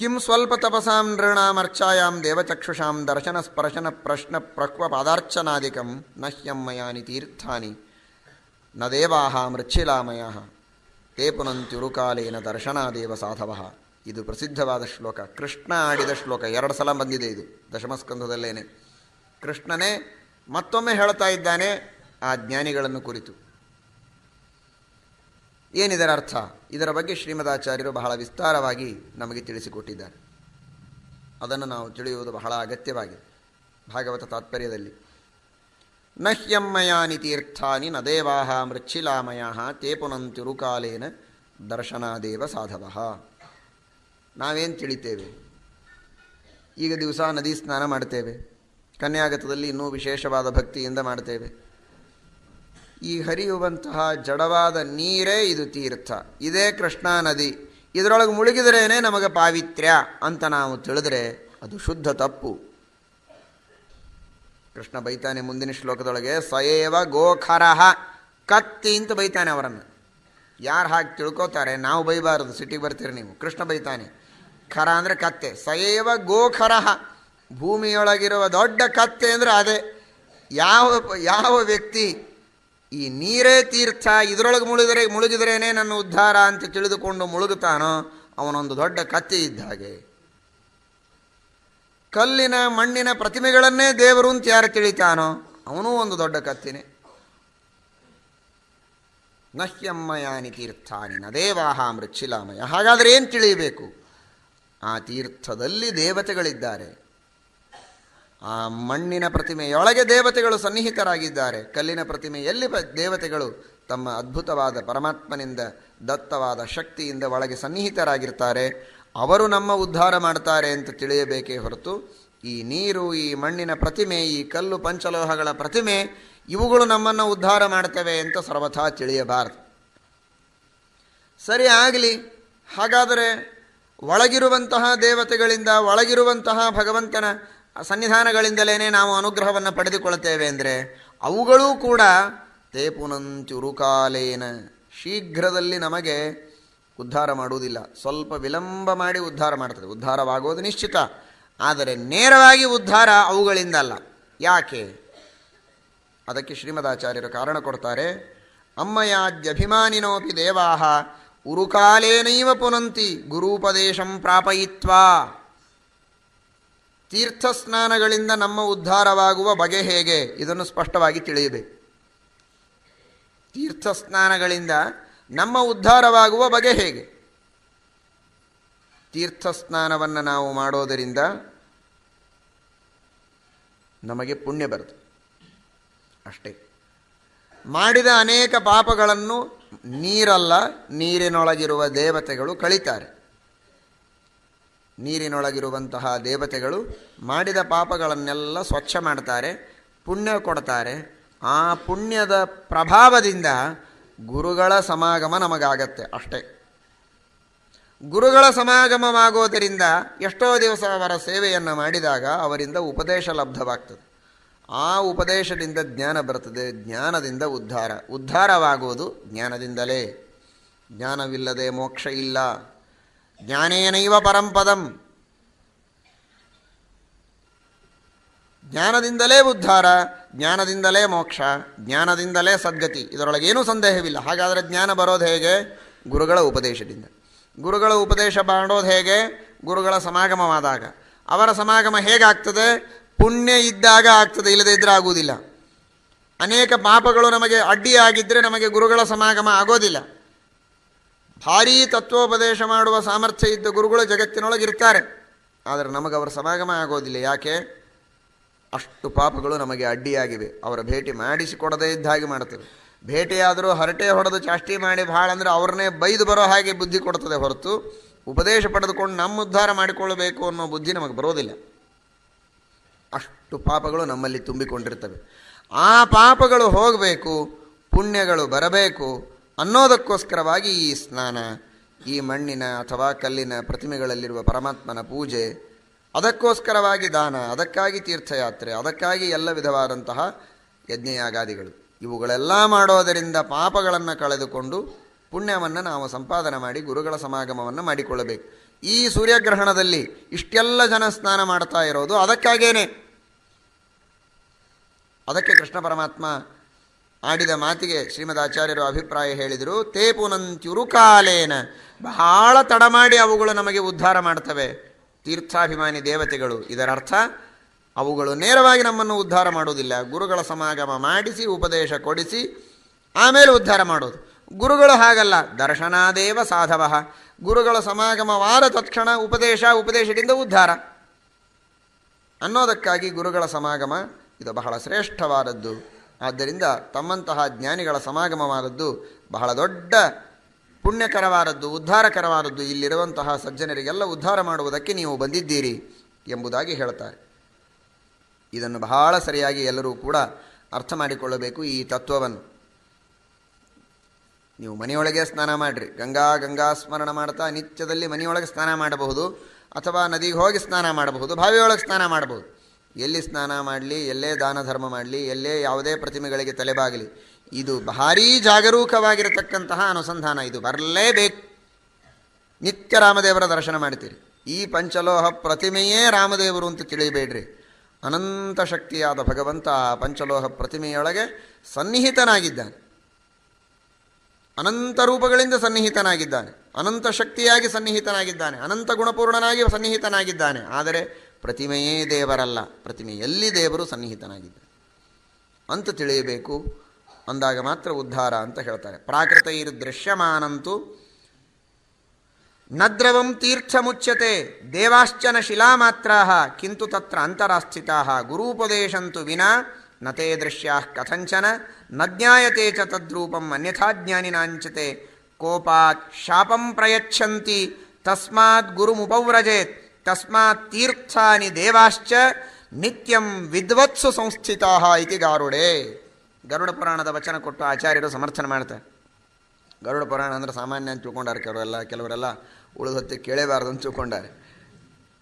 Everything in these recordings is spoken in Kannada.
ಕಿಂ ಸ್ವಲ್ಪ ತಪಸಾಂ ನೃಣಾಮರ್ಚಾಯಾಂ ದೇವಚಕ್ಷುಷಾಂ ದರ್ಶನ ಸ್ಪರ್ಶನ ಪ್ರಶ್ನ ಪ್ರಕ್ವ ಪಾದಾರ್ಚನಾಧಿಕಂ ನಹ್ಯಮ್ಮಯಾನಿ ಹ್ಯಮ್ಮಯಾನಿ ತೀರ್ಥಾನಿ ನ ದೇವಾಹ ಮೃಚ್ಛಿಲಾಮಯ ತೇ ಪುನಂತ್ಯುರುಕಾಲೇನ ದರ್ಶನಾದೇವ ಸಾಧವ ಇದು ಪ್ರಸಿದ್ಧವಾದ ಶ್ಲೋಕ. ಕೃಷ್ಣ ಆಡಿದ ಶ್ಲೋಕ. ಎರಡು ಸಲ ಬಂದಿದೆ ಇದು. ದಶಮಸ್ಕಂಧದಲ್ಲೇನೆ. ಕೃಷ್ಣನೇ ಮತ್ತೊಮ್ಮೆ ಹೇಳ್ತಾ ಇದ್ದಾನೆ ಆ ಜ್ಞಾನಿಗಳನ್ನು ಕುರಿತು. ಏನಿದರ ಅರ್ಥ? ಇದರ ಬಗ್ಗೆ ಶ್ರೀಮದಾಚಾರ್ಯರು ಬಹಳ ವಿಸ್ತಾರವಾಗಿ ನಮಗೆ ತಿಳಿಸಿಕೊಟ್ಟಿದ್ದಾರೆ. ಅದನ್ನು ನಾವು ತಿಳಿಯುವುದು ಬಹಳ ಅಗತ್ಯವಾಗಿದೆ. ಭಾಗವತ ತಾತ್ಪರ್ಯದಲ್ಲಿ. ನ ಹ್ಯಮ್ಮಯಾನಿ ತೀರ್ಥಾನಿ ನ ದೇವಾಹ ಮೃಚ್ಛಿಲಾಮಯ ತೇ ಪುನಂತಿರುಕಾಲೇನ ದರ್ಶನಾದೇವ ಸಾಧವ. ನಾವೇನು ತಿಳಿತೇವೆ? ಈಗ ದಿವಸ ನದಿ ಸ್ನಾನ ಮಾಡ್ತೇವೆ. ಕನ್ಯಾಗತದಲ್ಲಿ ಇನ್ನೂ ವಿಶೇಷವಾದ ಭಕ್ತಿಯಿಂದ ಮಾಡ್ತೇವೆ. ಈ ಹರಿಯುವಂತಹ ಜಡವಾದ ನೀರೇ ಇದು ತೀರ್ಥ. ಇದೇ ಕೃಷ್ಣಾ ನದಿ. ಇದರೊಳಗೆ ಮುಳುಗಿದ್ರೇ ನಮಗೆ ಪಾವಿತ್ರ್ಯ ಅಂತ ನಾವು ತಿಳಿದ್ರೆ ಅದು ಶುದ್ಧ ತಪ್ಪು. ಕೃಷ್ಣ ಬೈತಾನೆ ಮುಂದಿನ ಶ್ಲೋಕದೊಳಗೆ, ಸಯೇವ ಗೋಖರಹ ಕತ್ತಿ ಅಂತ ಬೈತಾನೆ ಅವರನ್ನು. ಯಾರು ಹಾಕಿ ತಿಳ್ಕೋತಾರೆ? ನಾವು ಬೈಬಾರದು, ಸಿಟಿಗೆ ಬರ್ತೀರಿ ನೀವು. ಕೃಷ್ಣ ಬೈತಾನೆ, ಖರ ಅಂದರೆ ಕತ್ತೆ. ಸಯೇವ ಗೋಖರಹ ಭೂಮಿಯೊಳಗಿರುವ ದೊಡ್ಡ ಕತ್ತೆ ಅಂದರೆ ಅದೇ. ಯಾವ ಯಾವ ವ್ಯಕ್ತಿ ಈ ನೀರೇ ತೀರ್ಥ ಇದರೊಳಗೆ ಮುಳುಗಿದರೆ ಮುಳುಗಿದ್ರೇನೆ ನನ್ನ ಉದ್ಧಾರ ಅಂತ ತಿಳಿದುಕೊಂಡು ಮುಳುಗುತ್ತಾನೋ ಅವನೊಂದು ದೊಡ್ಡ ಕತ್ತೆ ಇದ್ದ ಹಾಗೆ. ಕಲ್ಲಿನ ಮಣ್ಣಿನ ಪ್ರತಿಮೆಗಳನ್ನೇ ದೇವರು ಅಂತ ಯಾರು ತಿಳಿತಾನೋ ಅವನೂ ಒಂದು ದೊಡ್ಡ ಕತ್ತಿನೇ. ನಹ್ಯಮ್ಮಯಾನಿ ತೀರ್ಥಾನಿ ನ ದೇವಾಹ ಮೃಚ್ಛಿಲಾಮಯ. ಹಾಗಾದರೆ ಏನು ತಿಳಿಯಬೇಕು? ಆ ತೀರ್ಥದಲ್ಲಿ ದೇವತೆಗಳಿದ್ದಾರೆ. ಆ ಮಣ್ಣಿನ ಪ್ರತಿಮೆಯೊಳಗೆ ದೇವತೆಗಳು ಸನ್ನಿಹಿತರಾಗಿದ್ದಾರೆ. ಕಲ್ಲಿನ ಪ್ರತಿಮೆಯಲ್ಲಿ ದೇವತೆಗಳು ತಮ್ಮ ಅದ್ಭುತವಾದ ಪರಮಾತ್ಮನಿಂದ, ದತ್ತವಾದ ಶಕ್ತಿಯಿಂದ ಒಳಗೆ ಸನ್ನಿಹಿತರಾಗಿರ್ತಾರೆ. ಅವರು ನಮ್ಮ ಉದ್ಧಾರ ಮಾಡ್ತಾರೆ ಅಂತ ತಿಳಿಯಬೇಕೇ ಹೊರತು, ಈ ನೀರು, ಈ ಮಣ್ಣಿನ ಪ್ರತಿಮೆ, ಈ ಕಲ್ಲು ಪಂಚಲೋಹಗಳ ಪ್ರತಿಮೆ, ಇವುಗಳು ನಮ್ಮನ್ನು ಉದ್ಧಾರ ಮಾಡ್ತವೆ ಅಂತ ಸರ್ವಥಾ ತಿಳಿಯಬಾರದು. ಸರಿ, ಆಗಲಿ. ಹಾಗಾದರೆ ಒಳಗಿರುವಂತಹ ದೇವತೆಗಳಿಂದ ಒಳಗಿರುವಂತಹ ಭಗವಂತನ ಸನ್ನಿಧಾನಗಳಿಂದಲೇ ನಾವು ಅನುಗ್ರಹವನ್ನು ಪಡೆದುಕೊಳ್ಳುತ್ತೇವೆ ಅಂದರೆ ಅವುಗಳೂ ಕೂಡ ತೇ ಪುನಂತ್ಯುರುಕಾಲೇನ ಶೀಘ್ರದಲ್ಲಿ ನಮಗೆ ಉದ್ಧಾರ ಮಾಡುವುದಿಲ್ಲ. ಸ್ವಲ್ಪ ವಿಳಂಬ ಮಾಡಿ ಉದ್ಧಾರ ಮಾಡ್ತದೆ. ಉದ್ಧಾರವಾಗುವುದು ನಿಶ್ಚಿತ. ಆದರೆ ನೇರವಾಗಿ ಉದ್ಧಾರ ಅವುಗಳಿಂದಲ್ಲ ಯಾಕೆ? ಅದಕ್ಕೆ ಶ್ರೀಮದಾಚಾರ್ಯರು ಕಾರಣ ಕೊಡ್ತಾರೆ. ಅಮ್ಮಯಾದ್ಯಭಿಮಾನಿನೋಪಿ ದೇವಾಹ. ಉರುಕಾಲೇನೈವ ಪುನಂತಿ. ಗುರುಪದೇಶಂ ಪ್ರಾಪಯಿತ್ವಾ. ತೀರ್ಥಸ್ನಾನಗಳಿಂದ ನಮ್ಮ ಉದ್ಧಾರವಾಗುವ ಬಗೆ ಹೇಗೆ? ಇದನ್ನು ಸ್ಪಷ್ಟವಾಗಿ ತಿಳಿಯಬೇಕು. ತೀರ್ಥಸ್ನಾನಗಳಿಂದ ನಮ್ಮ ಉದ್ಧಾರವಾಗುವ ಬಗೆ ಹೇಗೆ? ತೀರ್ಥಸ್ನಾನವನ್ನು ನಾವು ಮಾಡೋದರಿಂದ ನಮಗೆ ಪುಣ್ಯ ಬರುತ್ತೆ. ಅಷ್ಟೇ. ಮಾಡಿದ ಅನೇಕ ಪಾಪಗಳನ್ನು ನೀರಲ್ಲ, ನೀರಿನೊಳಗಿರುವ ದೇವತೆಗಳು ಕಳೀತಾರೆ. ನೀರಿನೊಳಗಿರುವಂತಹ ದೇವತೆಗಳು ಮಾಡಿದ ಪಾಪಗಳನ್ನೆಲ್ಲ ಸ್ವಚ್ಛ ಮಾಡ್ತಾರೆ, ಪುಣ್ಯ ಕೊಡ್ತಾರೆ. ಆ ಪುಣ್ಯದ ಪ್ರಭಾವದಿಂದ ಗುರುಗಳ ಸಮಾಗಮ ನಮಗಾಗತ್ತೆ ಅಷ್ಟೇ. ಗುರುಗಳ ಸಮಾಗಮವಾಗೋದರಿಂದ ಎಷ್ಟೋ ದಿವಸ ಅವರ ಸೇವೆಯನ್ನು ಮಾಡಿದಾಗ ಅವರಿಂದ ಉಪದೇಶ ಲಬ್ಧವಾಗ್ತದೆ. ಆ ಉಪದೇಶದಿಂದ ಜ್ಞಾನ ಬರ್ತದೆ, ಜ್ಞಾನದಿಂದ ಉದ್ಧಾರ. ಉದ್ಧಾರವಾಗುವುದು ಜ್ಞಾನದಿಂದಲೇ. ಜ್ಞಾನವಿಲ್ಲದೆ ಮೋಕ್ಷ ಇಲ್ಲ. ಜ್ಞಾನೇನೈವ ಪರಂಪದಂ ಜ್ಞಾನದಿಂದಲೇ ಉದ್ಧಾರ, ಜ್ಞಾನದಿಂದಲೇ ಮೋಕ್ಷ, ಜ್ಞಾನದಿಂದಲೇ ಸದ್ಗತಿ. ಇದರೊಳಗೇನೂ ಸಂದೇಹವಿಲ್ಲ. ಹಾಗಾದರೆ ಜ್ಞಾನ ಬರೋದು ಹೇಗೆ? ಗುರುಗಳ ಉಪದೇಶದಿಂದ. ಗುರುಗಳ ಉಪದೇಶ ಮಾಡೋದು ಹೇಗೆ? ಗುರುಗಳ ಸಮಾಗಮವಾದಾಗ. ಅವರ ಸಮಾಗಮ ಹೇಗಾಗ್ತದೆ? ಪುಣ್ಯ ಇದ್ದಾಗ ಆಗ್ತದೆ, ಇಲ್ಲದೇ ಇದ್ದರೆ ಆಗುವುದಿಲ್ಲ. ಅನೇಕ ಪಾಪಗಳು ನಮಗೆ ಅಡ್ಡಿಯಾಗಿದ್ದರೆ ನಮಗೆ ಗುರುಗಳ ಸಮಾಗಮ ಆಗೋದಿಲ್ಲ. ಭಾರೀ ತತ್ವೋಪದೇಶ ಮಾಡುವ ಸಾಮರ್ಥ್ಯ ಇದ್ದ ಗುರುಗಳು ಜಗತ್ತಿನೊಳಗೆ ಇರ್ತಾರೆ ಆದರೆ ನಮಗೆ ಅವರ ಸಮಾಗಮ ಆಗೋದಿಲ್ಲ. ಯಾಕೆ? ಅಷ್ಟು ಪಾಪಗಳು ನಮಗೆ ಅಡ್ಡಿಯಾಗಿವೆ. ಅವರ ಭೇಟಿ ಮಾಡಿಸಿಕೊಡದೇ ಇದ್ದ ಹಾಗೆ ಮಾಡ್ತೇವೆ ಭೇಟಿಯಾದರೂ ಹರಟೆ ಹೊಡೆದು ಚಾಷ್ಟಿ ಮಾಡಿ ಭಾಳ ಅಂದರೆ ಅವ್ರನ್ನೇ ಬೈದು ಬರೋ ಹಾಗೆ ಬುದ್ಧಿ ಕೊಡ್ತದೆ ಹೊರತು. ಉಪದೇಶ ಪಡೆದುಕೊಂಡು ನಮ್ಮ ಉದ್ಧಾರ ಮಾಡಿಕೊಳ್ಳಬೇಕು ಅನ್ನೋ ಬುದ್ಧಿ ನಮಗೆ ಬರೋದಿಲ್ಲ. ಅಷ್ಟು ಪಾಪಗಳು ನಮ್ಮಲ್ಲಿ ತುಂಬಿಕೊಂಡಿರ್ತವೆ. ಆ ಪಾಪಗಳು ಹೋಗಬೇಕು, ಪುಣ್ಯಗಳು ಬರಬೇಕು ಅನ್ನೋದಕ್ಕೋಸ್ಕರವಾಗಿ ಈ ಸ್ನಾನ, ಈ ಮಣ್ಣಿನ ಅಥವಾ ಕಲ್ಲಿನ ಪ್ರತಿಮೆಗಳಲ್ಲಿರುವ ಪರಮಾತ್ಮನ ಪೂಜೆ, ಅದಕ್ಕೋಸ್ಕರವಾಗಿ ದಾನ, ಅದಕ್ಕಾಗಿ ತೀರ್ಥಯಾತ್ರೆ, ಅದಕ್ಕಾಗಿ ಎಲ್ಲ ವಿಧವಾದಂತಹ ಯಜ್ಞಯಾಗಾದಿಗಳು. ಇವುಗಳೆಲ್ಲ ಮಾಡೋದರಿಂದ ಪಾಪಗಳನ್ನು ಕಳೆದುಕೊಂಡು ಪುಣ್ಯವನ್ನು ನಾವು ಸಂಪಾದನೆ ಮಾಡಿ ಗುರುಗಳ ಸಮಾಗಮವನ್ನು ಮಾಡಿಕೊಳ್ಳಬೇಕು. ಈ ಸೂರ್ಯಗ್ರಹಣದಲ್ಲಿ ಇಷ್ಟೆಲ್ಲ ಜನ ಸ್ನಾನ ಮಾಡ್ತಾ ಇರೋದು ಅದಕ್ಕಾಗೇನೆ. ಅದಕ್ಕೆ ಕೃಷ್ಣ ಪರಮಾತ್ಮ ಆಡಿದ ಮಾತಿಗೆ ಶ್ರೀಮದ್ ಆಚಾರ್ಯರು ಅಭಿಪ್ರಾಯ ಹೇಳಿದರು ತೇ ಪುನಂತ್ಯುರುಕಾಲೇನ ಬಹಳ ತಡ ಮಾಡಿ ಅವುಗಳು ನಮಗೆ ಉದ್ಧಾರ ಮಾಡ್ತವೆ. ತೀರ್ಥಾಭಿಮಾನಿ ದೇವತೆಗಳು, ಇದರರ್ಥ, ಅವುಗಳು ನೇರವಾಗಿ ನಮ್ಮನ್ನು ಉದ್ಧಾರ ಮಾಡೋದಿಲ್ಲ ಗುರುಗಳ ಸಮಾಗಮ ಮಾಡಿಸಿ, ಉಪದೇಶ ಕೊಡಿಸಿ, ಆಮೇಲೆ ಉದ್ಧಾರ ಮಾಡೋದು. ಗುರುಗಳು ಹಾಗಲ್ಲ, ದರ್ಶನಾದೇವ ಸಾಧವ. ಗುರುಗಳ ಸಮಾಗಮವಾದ ತಕ್ಷಣ ಉಪದೇಶ, ಉಪದೇಶದಿಂದ ಉದ್ಧಾರ. ಅನ್ನೋದಕ್ಕಾಗಿ ಗುರುಗಳ ಸಮಾಗಮ, ಇದು ಬಹಳ ಶ್ರೇಷ್ಠವಾದದ್ದು. ಆದ್ದರಿಂದ ತಮ್ಮಂತಹ ಜ್ಞಾನಿಗಳ ಸಮಾಗಮವಾದದ್ದು ಬಹಳ ದೊಡ್ಡ ಪುಣ್ಯಕರವಾದದ್ದು, ಉದ್ಧಾರಕರವಾದದ್ದು. ಇಲ್ಲಿರುವಂತಹ ಸಜ್ಜನರಿಗೆಲ್ಲ ಉದ್ಧಾರ ಮಾಡುವುದಕ್ಕೆ ನೀವು ಬಂದಿದ್ದೀರಿ ಎಂಬುದಾಗಿ ಹೇಳ್ತಾರೆ. ಇದನ್ನು ಬಹಳ ಸರಿಯಾಗಿ ಎಲ್ಲರೂ ಕೂಡ ಅರ್ಥ ಮಾಡಿಕೊಳ್ಳಬೇಕು ಈ ತತ್ವವನ್ನು. ನೀವು ಮನೆಯೊಳಗೆ ಸ್ನಾನ ಮಾಡಿರಿ. ಗಂಗಾ ಗಂಗಾ ಸ್ಮರಣ ಮಾಡ್ತಾ ನಿತ್ಯದಲ್ಲಿ ಮನೆಯೊಳಗೆ ಸ್ನಾನ ಮಾಡಬಹುದು ಅಥವಾ ನದಿಗೆ ಹೋಗಿ ಸ್ನಾನ ಮಾಡಬಹುದು, ಬಾವಿಯೊಳಗೆ ಸ್ನಾನ ಮಾಡಬಹುದು. ಎಲ್ಲಿ ಸ್ನಾನ ಮಾಡಲಿ, ಎಲ್ಲೇ ದಾನ ಧರ್ಮ ಮಾಡಲಿ, ಎಲ್ಲೇ ಯಾವುದೇ ಪ್ರತಿಮೆಗಳಿಗೆ ತಲೆಬಾಗಲಿ. ಇದು ಭಾರೀ ಜಾಗರೂಕವಾಗಿರತಕ್ಕಂತಹ ಅನುಸಂಧಾನ ಇದು. ಬರಲೇಬೇಕು. ನಿತ್ಯ ರಾಮದೇವರ ದರ್ಶನ ಮಾಡ್ತೀರಿ. ಈ ಪಂಚಲೋಹ ಪ್ರತಿಮೆಯೇ ರಾಮದೇವರು ಅಂತ ತಿಳಿಯಬೇಡ್ರಿ. ಅನಂತ ಶಕ್ತಿಯಾದ ಭಗವಂತ ಪಂಚಲೋಹ ಪ್ರತಿಮೆಯೊಳಗೆ ಸನ್ನಿಹಿತನಾಗಿದ್ದಾನೆ. ಅನಂತ ರೂಪಗಳಿಂದ ಸನ್ನಿಹಿತನಾಗಿದ್ದಾನೆ. ಅನಂತ ಶಕ್ತಿಯಾಗಿ ಸನ್ನಿಹಿತನಾಗಿದ್ದಾನೆ. ಅನಂತ ಗುಣಪೂರ್ಣನಾಗಿ ಸನ್ನಿಹಿತನಾಗಿದ್ದಾನೆ. ಆದರೆ ಪ್ರತಿಮೆಯೇ ದೇವರಲ್ಲ. ಪ್ರತಿಮೆಯಲ್ಲಿ ದೇವರು ಸನ್ನಿಹಿತನಾಗಿದ್ದ. ಅಂತ ತಿಳಿಯಬೇಕು. ಅಂದಾಗ ಮಾತ್ರ ಉದ್ಧಾರ ಅಂತ ಹೇಳ್ತಾರೆ. ಪ್ರಾಕೃತ ಇರು ದೃಶ್ಯಮಾನಂತೂ ನದ್ರವಂ ತೀರ್ಥಮುಚ್ಯತೆ, ದೇವಾಶ್ಚನ ಶಿಲಾ ಮಾತ್ರ ಕಿಂತು ತತ್ರ ಅಂತರಾಸ್ಥಿತಾ ಗುರೂಪದೇಶಂತು ವಿನಾ ನತೇ ದೃಶ್ಯಾ ಕಥಂಚನ ನ ಜ್ಞಾಯತೆ ಚ ತದ್ರೂಪಂ ಅನ್ಯಥಾ ಜ್ಞಾನಿನಾಂಚತೆ ಕೋಪಾತ್ ಶಾಪಂ ಪ್ರಯಚ್ಛಂತಿ, ತಸ್ಮಾತ್ ಗುರುಮುಪವ್ರಜೇತ್. ತಸ್ಮಾತ್ ತೀರ್ಥಾನಿ ದೇವಾಶ್ಚ ನಿತ್ಯಂ ವಿದ್ವತ್ಸು ಸಂಸ್ಥಿತಾ ಇತಿ ಗಾರುಡೆ ಗರುಡ ಪುರಾಣದ ವಚನ ಕೊಟ್ಟು ಆಚಾರ್ಯರು ಸಮರ್ಥನೆ ಮಾಡ್ತಾರೆ. ಗರುಡ ಪುರಾಣ ಅಂದರೆ ಸಾಮಾನ್ಯ ಅಂತ ತಿಳ್ಕೊಂಡಾರೆ ಕೆಲವರೆಲ್ಲ ಕೆಲವರೆಲ್ಲ ಉಳಿದ ಹೊತ್ತು ಕೇಳೇಬಾರ್ದು ಅಂತ ತಿಳ್ಕೊಂಡಾರೆ.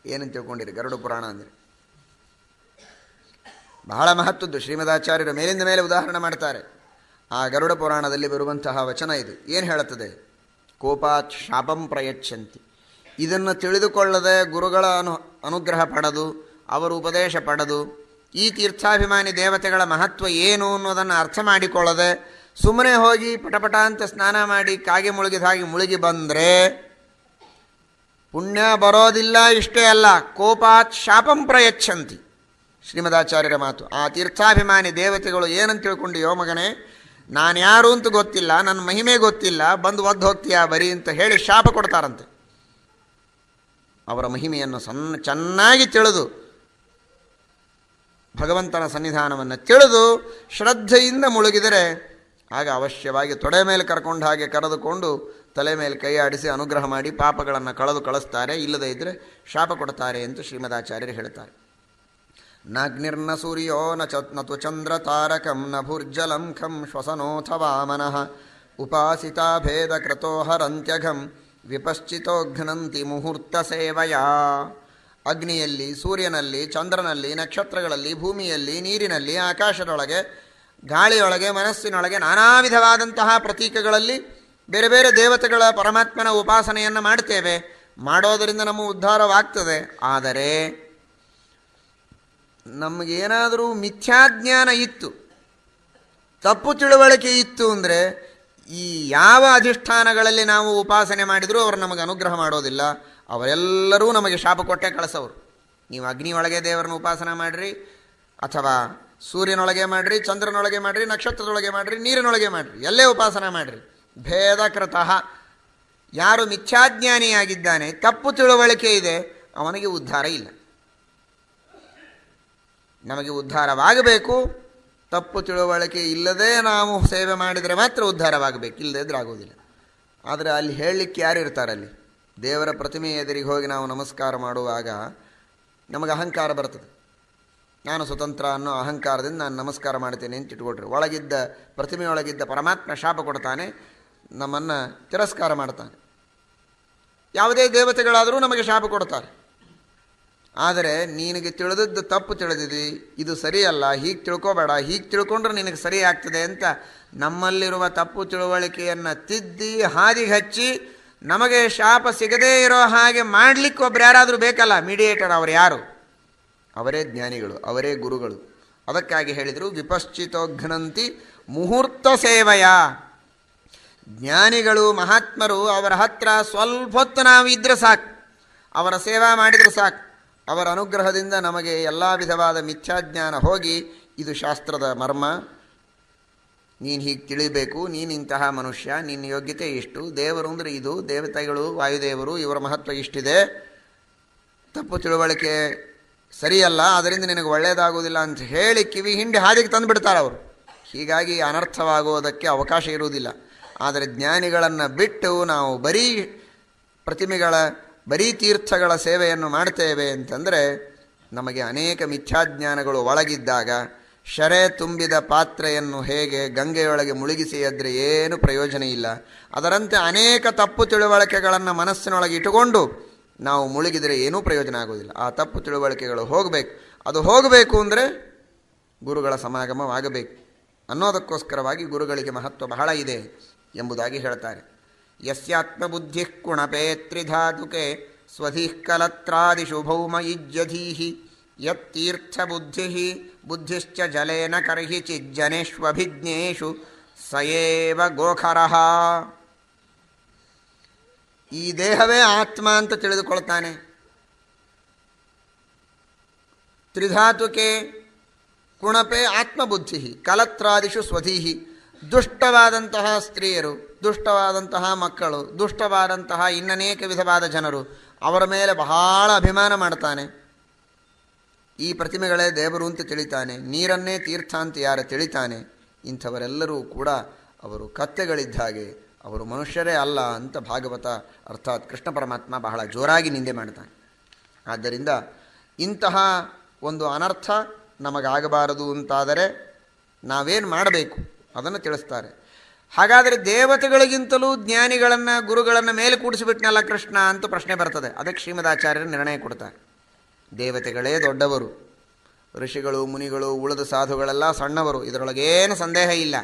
ಏನಂತ ತಿಳ್ಕೊಂಡಿರಿ? ಗರುಡ ಪುರಾಣ ಅಂದರೆ. ಬಹಳ ಮಹತ್ವದ್ದು. ಶ್ರೀಮದಾಚಾರ್ಯರು ಮೇಲಿಂದ ಮೇಲೆ ಉದಾಹರಣೆ ಮಾಡ್ತಾರೆ. ಆ ಗರುಡ ಪುರಾಣದಲ್ಲಿ ಬರುವಂತಹ ವಚನ ಇದು. ಏನು ಹೇಳುತ್ತದೆ? ಕೋಪಾತ್ ಶಾಪಂ ಪ್ರಯಚ್ಛಂತಿ. ಇದನ್ನು ತಿಳಿದುಕೊಳ್ಳದೆ ಗುರುಗಳ ಅನು, ಅನುಗ್ರಹ ಪಡೆದು, ಅವರು ಉಪದೇಶ ಪಡೆದು, ಈ ತೀರ್ಥಾಭಿಮಾನಿ ದೇವತೆಗಳ ಮಹತ್ವ ಏನು ಅನ್ನೋದನ್ನು ಅರ್ಥ ಮಾಡಿಕೊಳ್ಳದೆ ಸುಮ್ಮನೆ ಹೋಗಿ ಪಟಪಟ ಅಂತ ಸ್ನಾನ ಮಾಡಿ ಕಾಗೆ ಮುಳುಗಿದಾಗಿ ಮುಳುಗಿ ಬಂದರೆ ಪುಣ್ಯ ಬರೋದಿಲ್ಲ ಇಷ್ಟೇ ಅಲ್ಲ, ಕೋಪಾತ್ ಶಾಪಂ ಪ್ರಯಚ್ಛಂತಿ. ಶ್ರೀಮದಾಚಾರ್ಯರ ಮಾತು. ಆ ತೀರ್ಥಾಭಿಮಾನಿ ದೇವತೆಗಳು ಏನಂತ ತಿಳ್ಕೊಂಡಿಯೋ ಮಗನೇ ನಾನು ಯಾರು ಅಂತ ಗೊತ್ತಿಲ್ಲ, ನನ್ನ ಮಹಿಮೆ ಗೊತ್ತಿಲ್ಲ, ಬಂದು ಒದ್ದು ಹೋಗ್ತೀಯಾ ಬರೀ ಅಂತ ಹೇಳಿ ಶಾಪ ಕೊಡ್ತಾರಂತೆ. ಅವರ ಮಹಿಮೆಯನ್ನು ಸಣ್ಣ ಚೆನ್ನಾಗಿ ತಿಳಿದು, ಭಗವಂತನ ಸನ್ನಿಧಾನವನ್ನು ತಿಳಿದು ಶ್ರದ್ಧೆಯಿಂದ ಮುಳುಗಿದರೆ ಆಗ ಅವಶ್ಯವಾಗಿ ತೊಡೆ ಮೇಲೆ ಕರ್ಕೊಂಡು ಹಾಗೆ ಕರೆದುಕೊಂಡು ತಲೆ ಮೇಲೆ ಕೈಯಾಡಿಸಿ ಅನುಗ್ರಹ ಮಾಡಿ ಪಾಪಗಳನ್ನು ಕಳೆದು ಕಳಿಸ್ತಾರೆ, ಇಲ್ಲದೇ ಇದ್ದರೆ ಶಾಪ ಕೊಡ್ತಾರೆ ಎಂದು ಶ್ರೀಮದಾಚಾರ್ಯರು ಹೇಳ್ತಾರೆ. ನಾಗ್ನಿರ್ನ ಸೂರ್ಯೋ ನ ಚ ನ ತು ಚಂದ್ರ ತಾರಕಂ ನ ಭುರ್ಜಲಂ ಖಂ ಶ್ವಸನೋಥ ವಾಮನಃ ಉಪಾಸಿತಾ ಭೇದ ಕೃತೋ ಹರಂತ್ಯಘಂ ವಿಪಶ್ಚಿತೋಘ್ನಂತಿ ಮುಹೂರ್ತ ಸೇವಯ. ಅಗ್ನಿಯಲ್ಲಿ, ಸೂರ್ಯನಲ್ಲಿ, ಚಂದ್ರನಲ್ಲಿ, ನಕ್ಷತ್ರಗಳಲ್ಲಿ, ಭೂಮಿಯಲ್ಲಿ, ನೀರಿನಲ್ಲಿ, ಆಕಾಶದೊಳಗೆ, ಗಾಳಿಯೊಳಗೆ, ಮನಸ್ಸಿನೊಳಗೆ ನಾನಾ ವಿಧವಾದಂತಹ ಪ್ರತೀಕಗಳಲ್ಲಿ ಬೇರೆ ಬೇರೆ ದೇವತೆಗಳ ಪರಮಾತ್ಮನ ಉಪಾಸನೆಯನ್ನು ಮಾಡ್ತೇವೆ ಮಾಡೋದರಿಂದ ನಮ್ಮ ಉದ್ಧಾರವಾಗ್ತದೆ. ಆದರೆ ನಮಗೇನಾದರೂ ಮಿಥ್ಯಾಜ್ಞಾನ ಇತ್ತು, ತಪ್ಪು ತಿಳುವಳಿಕೆ ಇತ್ತು ಅಂದರೆ ಈ ಯಾವ ಅಧಿಷ್ಠಾನಗಳಲ್ಲಿ ನಾವು ಉಪಾಸನೆ ಮಾಡಿದರೂ ಅವರು ನಮಗೆ ಅನುಗ್ರಹ ಮಾಡೋದಿಲ್ಲ, ಅವರೆಲ್ಲರೂ ನಮಗೆ ಶಾಪ ಕೊಟ್ಟೆ ಕಳಿಸೋರು. ನೀವು ಅಗ್ನಿಯೊಳಗೆ ದೇವರನ್ನು ಉಪಾಸನೆ ಮಾಡಿರಿ, ಅಥವಾ ಸೂರ್ಯನೊಳಗೆ ಮಾಡಿರಿ, ಚಂದ್ರನೊಳಗೆ ಮಾಡಿರಿ, ನಕ್ಷತ್ರದೊಳಗೆ ಮಾಡಿರಿ, ನೀರಿನೊಳಗೆ ಮಾಡಿರಿ, ಎಲ್ಲೇ ಉಪಾಸನೆ ಮಾಡಿರಿ. ಭೇದಕೃತಃ ಯಾರು ಮಿಥ್ಯಾಜ್ಞಾನಿಯಾಗಿದ್ದಾನೆ ತಪ್ಪು ತಿಳುವಳಿಕೆ ಇದೆ, ಅವನಿಗೆ ಉದ್ಧಾರ ಇಲ್ಲ. ನಮಗೆ ಉದ್ಧಾರವಾಗಬೇಕು ತಪ್ಪು ತಿಳುವಳಿಕೆ ಇಲ್ಲದೆ ನಾವು ಸೇವೆ ಮಾಡಿದರೆ ಮಾತ್ರ ಉದ್ಧಾರವಾಗಬೇಕು, ಇಲ್ಲದೇ ಇದ್ರೆ ಆಗೋದಿಲ್ಲ ಆದರೆ ಅಲ್ಲಿ ಹೇಳಲಿಕ್ಕೆ ಯಾರು ಇರ್ತಾರೆ ಅಲ್ಲಿ? ದೇವರ ಪ್ರತಿಮೆ ಎದುರಿಗೆ ಹೋಗಿ ನಾವು ನಮಸ್ಕಾರ ಮಾಡುವಾಗ ನಮಗೆ ಅಹಂಕಾರ ಬರ್ತದೆ. ನಾನು ಸ್ವತಂತ್ರ ಅನ್ನೋ ಅಹಂಕಾರದಿಂದ ನಾನು ನಮಸ್ಕಾರ ಮಾಡ್ತೇನೆ ಅಂತ ಇಟ್ಕೊಟ್ರಿ. ಒಳಗಿದ್ದ ಪ್ರತಿಮೆಯೊಳಗಿದ್ದ ಪರಮಾತ್ಮ ಶಾಪ ಕೊಡ್ತಾನೆ, ನಮ್ಮನ್ನು ತಿರಸ್ಕಾರ ಮಾಡ್ತಾನೆ. ಯಾವುದೇ ದೇವತೆಗಳಾದರೂ ನಮಗೆ ಶಾಪ ಕೊಡ್ತಾರೆ. ಆದರೆ ನಿನಗೆ ತಿಳಿದದ್ದು ತಪ್ಪು ತಿಳಿದಿದೆ. ಇದು ಸರಿಯಲ್ಲ. ಹೀಗೆ ತಿಳ್ಕೊಬೇಡ. ಹೀಗೆ ತಿಳ್ಕೊಂಡ್ರೆ ನಿನಗೆ ಸರಿ ಆಗ್ತದೆ ಅಂತ ನಮ್ಮಲ್ಲಿರುವ ತಪ್ಪು ತಿಳುವಳಿಕೆಯನ್ನು ತಿದ್ದಿ ಹಾದಿಗೆ ಹಚ್ಚಿ ನಮಗೆ ಶಾಪ ಸಿಗದೇ ಇರೋ ಹಾಗೆ ಮಾಡಲಿಕ್ಕೆ ಒಬ್ರು ಯಾರಾದರೂ ಬೇಕಲ್ಲ? ಮೀಡಿಯೇಟರ್ ಅವರು ಯಾರು? ಅವರೇ ಜ್ಞಾನಿಗಳು, ಅವರೇ ಗುರುಗಳು. ಅದಕ್ಕಾಗಿ ಹೇಳಿದರು ವಿಪಶ್ಚಿತೋಘ್ನಂತಿ ಮುಹೂರ್ತ ಸೇವೆಯ. ಜ್ಞಾನಿಗಳು, ಮಹಾತ್ಮರು ಅವರ ಹತ್ರ ಸ್ವಲ್ಪ ಹೊತ್ತು ನಾವು ಇದ್ರೆ ಸಾಕು. ಅವರ ಸೇವಾ ಮಾಡಿದರೆ ಸಾಕು. ಅವರ ಅನುಗ್ರಹದಿಂದ ನಮಗೆ ಎಲ್ಲ ವಿಧವಾದ ಮಿಥ್ಯಾಜ್ಞಾನ ಹೋಗಿ, ಇದು ಶಾಸ್ತ್ರದ ಮರ್ಮ. ನೀನು ಹೀಗೆ ತಿಳಿಬೇಕು, ನೀನು ಇಂತಹ ಮನುಷ್ಯ ನಿನ್ನ ಯೋಗ್ಯತೆ ಇಷ್ಟು. ದೇವರು ಅಂದರೆ ಇದು, ದೇವತೆಗಳು, ವಾಯುದೇವರು, ಇವರ ಮಹತ್ವ ಇಷ್ಟಿದೆ. ತಪ್ಪು ತಿಳುವಳಿಕೆ ಸರಿಯಲ್ಲ, ಅದರಿಂದ ನಿನಗೆ ಒಳ್ಳೆಯದಾಗುವುದಿಲ್ಲ ಅಂತ ಹೇಳಿ ಕಿವಿ ಹಿಂಡಿ ಹಾದಿಗೆ ತಂದುಬಿಡ್ತಾರೆ ಅವರು. ಹೀಗಾಗಿ ಅನರ್ಥವಾಗುವುದಕ್ಕೆ ಅವಕಾಶ ಇರುವುದಿಲ್ಲ. ಆದರೆ ಜ್ಞಾನಿಗಳನ್ನು ಬಿಟ್ಟು ನಾವು ಬರೀ ಪ್ರತಿಮೆಗಳ ಬರೀ ತೀರ್ಥಗಳ ಸೇವೆಯನ್ನು ಮಾಡ್ತೇವೆ ಅಂತಂದರೆ ನಮಗೆ ಅನೇಕ ಮಿಥ್ಯಾಜ್ಞಾನಗಳು ಒಳಗಿದ್ದಾಗ ಶರೆ ತುಂಬಿದ ಪಾತ್ರೆಯನ್ನು ಹೇಗೆ ಗಂಗೆಯೊಳಗೆ ಮುಳುಗಿಸಿ ಎದ್ರೆ ಏನು ಪ್ರಯೋಜನ ಇಲ್ಲ. ಅದರಂತೆ ಅನೇಕ ತಪ್ಪು ತಿಳುವಳಿಕೆಗಳನ್ನು ಮನಸ್ಸಿನೊಳಗೆ ಇಟ್ಟುಕೊಂಡು ನಾವು ಮುಳುಗಿದರೆ ಏನೂ ಪ್ರಯೋಜನ ಆಗೋದಿಲ್ಲ. ಆ ತಪ್ಪು ತಿಳುವಳಿಕೆಗಳು ಹೋಗಬೇಕು. ಅದು ಹೋಗಬೇಕು ಅಂದರೆ ಗುರುಗಳ ಸಮಾಗಮವಾಗಬೇಕು. ಅನ್ನೋದಕ್ಕೋಸ್ಕರವಾಗಿ ಗುರುಗಳಿಗೆ ಮಹತ್ವ ಬಹಳ ಇದೆ ಎಂಬುದಾಗಿ ಹೇಳ್ತಾರೆ. ಯಸ್ಯಾತ್ಮಬುದ್ಧಿ ಕುಣಪೇ ತ್ರಿಧಾತುಕೆ ಸ್ವಧಿಃ ಕಲತ್ರಾದಿಷು ಭೌಮ ಇಜ್ಜಧೀಹಿ ಯತ್ತೀರ್ಥಬುದ್ಧಿ ಬುದ್ಧಿಶ್ಚ ಜಲೇನ ಕರ್ಹಿ ಚಿಜ್ಜನೇಷ್ವಭಿಜ್ಞೇಷು ಸಯೇವ ಗೋಖರಃ ಈ ದೇಹವೇ ಆತ್ಮ ಅಂತ ತಿಳಿದುಕೊಳ್ತಾನೆ ತ್ರಿಧಾತುಕೆ ಕುಣಪೆ ಆತ್ಮಬುದ್ಧಿ ಕಲತ್ರಾದಿಷು ಸ್ವಧೀಹಿ ದುಷ್ಟವಾದಂತಹ ಸ್ತ್ರೀಯರು, ದುಷ್ಟವಾದಂತಹ ಮಕ್ಕಳು, ದುಷ್ಟವಾದಂತಹ ಇನ್ನನೇಕ ವಿಧವಾದ ಜನರು ಅವರ ಮೇಲೆ ಬಹಳ ಅಭಿಮಾನ ಮಾಡ್ತಾನೆ. ಈ ಪ್ರತಿಮೆಗಳೇ ದೇವರು ಅಂತ ತಿಳಿತಾನೆ. ನೀರನ್ನೇ ತೀರ್ಥ ಅಂತ ಯಾರು ತಿಳಿತಾನೆ? ಇಂಥವರೆಲ್ಲರೂ ಕೂಡ ಅವರು ಕತ್ತೆಗಳಿದ್ದ ಹಾಗೆ ಅವರು ಮನುಷ್ಯರೇ ಅಲ್ಲ ಅಂತ ಭಾಗವತ ಅರ್ಥಾತ್ ಕೃಷ್ಣ ಪರಮಾತ್ಮ ಬಹಳ ಜೋರಾಗಿ ನಿಂದೆ ಮಾಡ್ತಾನೆ. ಆದ್ದರಿಂದ ಇಂತಹ ಒಂದು ಅನರ್ಥ ನಮಗಾಗಬಾರದು ಅಂತಾದರೆ ನಾವೇನು ಮಾಡಬೇಕು? ಅದನ್ನು ತಿಳಿಸ್ತಾರೆ. ಹಾಗಾದರೆ ದೇವತೆಗಳಿಗಿಂತಲೂ ಜ್ಞಾನಿಗಳನ್ನು, ಗುರುಗಳನ್ನು ಮೇಲೆ ಕೂಡಿಸಿಬಿಟ್ನಲ್ಲ ಕೃಷ್ಣ ಅಂತ ಪ್ರಶ್ನೆ ಬರ್ತದೆ. ಅದಕ್ಕೆ ಶ್ರೀಮದಾಚಾರ್ಯರು ನಿರ್ಣಯ ಕೊಡ್ತಾರೆ. ದೇವತೆಗಳೇ ದೊಡ್ಡವರು. ಋಷಿಗಳು, ಮುನಿಗಳು, ಉಳಿದ ಸಾಧುಗಳೆಲ್ಲ ಸಣ್ಣವರು. ಇದರೊಳಗೇನು ಸಂದೇಹ ಇಲ್ಲ.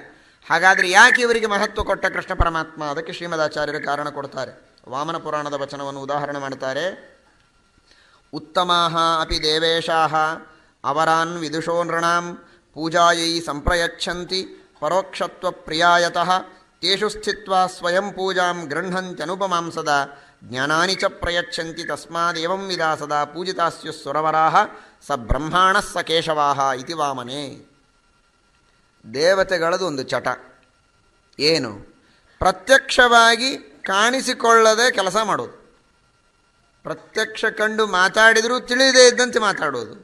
ಹಾಗಾದರೆ ಯಾಕೆ ಇವರಿಗೆ ಮಹತ್ವ ಕೊಟ್ಟ ಕೃಷ್ಣ ಪರಮಾತ್ಮ? ಅದಕ್ಕೆ ಶ್ರೀಮದಾಚಾರ್ಯರು ಕಾರಣ ಕೊಡ್ತಾರೆ. ವಾಮನ ಪುರಾಣದ ವಚನವನ್ನು ಉದಾಹರಣೆ ಮಾಡ್ತಾರೆ. ಉತ್ತಮಾಹ ಅಪಿ ದೇವೇಶಾಹ, ಅವರಾನ್ ವಿದುಷೋ ನೃಣಾಂ ಪೂಜಾಯೈ ಸಂಪ್ರಯಚ್ಛಂತಿ ಪರೋಕ್ಷತ್ವ ಪ್ರಿಯಾಯತಃ ತೇಷು ಸ್ಥಿತ್ವ ಸ್ವಯಂ ಪೂಜಾಂ ಗೃಹಂತ್ಯನುಪಮಾಂ ಸದಾ ಜ್ಞಾನಾನಿ ಚ ಪ್ರಯಚ್ಛಂತಿ ತಸ್ಮಾದೇವಂ ವಿಧಾ ಸದಾ ಪೂಜಿತಾಸ್ಯು ಸುರವರಾಹ ಸ ಬ್ರಹ್ಮಾಣ ಸ ಕೇಶವಾಹ ಇತಿ ವಾಮನೆ. ದೇವತೆಗಳದು ಒಂದು ಚಟ. ಏನು? ಪ್ರತ್ಯಕ್ಷವಾಗಿ ಕಾಣಿಸಿಕೊಳ್ಳದೆ ಕೆಲಸ ಮಾಡೋದು. ಪ್ರತ್ಯಕ್ಷ ಕಂಡು ಮಾತಾಡಿದರೂ ತಿಳಿದೇ ಇದ್ದಂತೆ ಮಾತಾಡೋದು.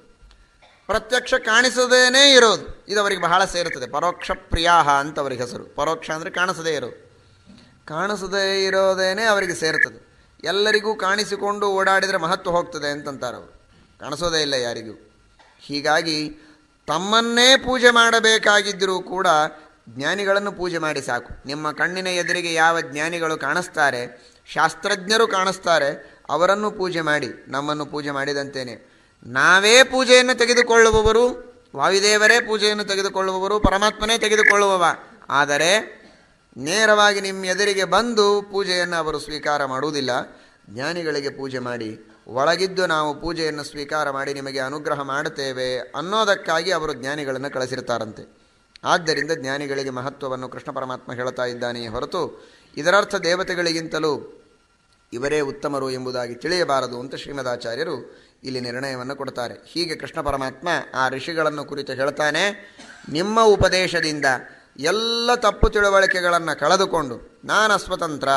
ಪ್ರತ್ಯಕ್ಷ ಕಾಣಿಸದೇನೇ ಇರೋದು. ಇದು ಅವರಿಗೆ ಬಹಳ ಸೇರುತ್ತದೆ. ಪರೋಕ್ಷ ಪ್ರಿಯಾಹ ಅಂತ ಅವರಿಗೆ ಹೆಸರು. ಪರೋಕ್ಷ ಅಂದರೆ ಕಾಣಿಸದೇ ಇರೋದು. ಕಾಣಿಸದೇ ಇರೋದೇನೆ ಅವರಿಗೆ ಸೇರುತ್ತದೆ. ಎಲ್ಲರಿಗೂ ಕಾಣಿಸಿಕೊಂಡು ಓಡಾಡಿದರೆ ಮಹತ್ವ ಹೋಗ್ತದೆ ಅಂತಂತಾರೆ ಅವರು. ಕಾಣಿಸೋದೇ ಇಲ್ಲ ಯಾರಿಗೂ. ಹೀಗಾಗಿ ತಮ್ಮನ್ನೇ ಪೂಜೆ ಮಾಡಬೇಕಾಗಿದ್ದರೂ ಕೂಡ ಜ್ಞಾನಿಗಳನ್ನು ಪೂಜೆ ಮಾಡಿ ಸಾಕು. ನಿಮ್ಮ ಕಣ್ಣಿನ ಎದುರಿಗೆ ಯಾವ ಜ್ಞಾನಿಗಳು ಕಾಣಿಸ್ತಾರೆ, ಶಾಸ್ತ್ರಜ್ಞರು ಕಾಣಿಸ್ತಾರೆ, ಅವರನ್ನು ಪೂಜೆ ಮಾಡಿ, ನಮ್ಮನ್ನು ಪೂಜೆ ಮಾಡಿದಂತೇನೆ. ನಾವೇ ಪೂಜೆಯನ್ನು ತೆಗೆದುಕೊಳ್ಳುವವರು, ವಾಯುದೇವರೇ ಪೂಜೆಯನ್ನು ತೆಗೆದುಕೊಳ್ಳುವವರು, ಪರಮಾತ್ಮನೇ ತೆಗೆದುಕೊಳ್ಳುವವ. ಆದರೆ, ನೇರವಾಗಿ ನಿಮ್ಮ ಎದುರಿಗೆ ಬಂದು ಪೂಜೆಯನ್ನು ಅವರು ಸ್ವೀಕಾರ ಮಾಡುವುದಿಲ್ಲ. ಜ್ಞಾನಿಗಳಿಗೆ ಪೂಜೆ ಮಾಡಿ, ಒಳಗಿದ್ದು ನಾವು ಪೂಜೆಯನ್ನು ಸ್ವೀಕಾರ ಮಾಡಿ ನಿಮಗೆ ಅನುಗ್ರಹ ಮಾಡುತ್ತೇವೆ ಅನ್ನೋದಕ್ಕಾಗಿ ಅವರು ಜ್ಞಾನಿಗಳನ್ನು ಕಳಿಸಿರ್ತಾರಂತೆ ಆದ್ದರಿಂದ ಜ್ಞಾನಿಗಳಿಗೆ ಮಹತ್ವವನ್ನು ಕೃಷ್ಣ ಪರಮಾತ್ಮ ಹೇಳ್ತಾ ಇದ್ದಾನೆಯೇ ಹೊರತು ಇದರರ್ಥ ದೇವತೆಗಳಿಗಿಂತಲೂ ಇವರೇ ಉತ್ತಮರು ಎಂಬುದಾಗಿ ತಿಳಿಯಬಾರದು ಅಂತ ಶ್ರೀಮದಾಚಾರ್ಯರು ಇಲ್ಲಿ ನಿರ್ಣಯವನ್ನು ಕೊಡ್ತಾರೆ. ಹೀಗೆ ಕೃಷ್ಣ ಪರಮಾತ್ಮ ಆ ಋಷಿಗಳನ್ನು ಕುರಿತು ಹೇಳ್ತಾನೆ, ನಿಮ್ಮ ಉಪದೇಶದಿಂದ ಎಲ್ಲ ತಪ್ಪು ತಿಳುವಳಿಕೆಗಳನ್ನು ಕಳೆದುಕೊಂಡು ನಾನು ಸ್ವತಂತ್ರ,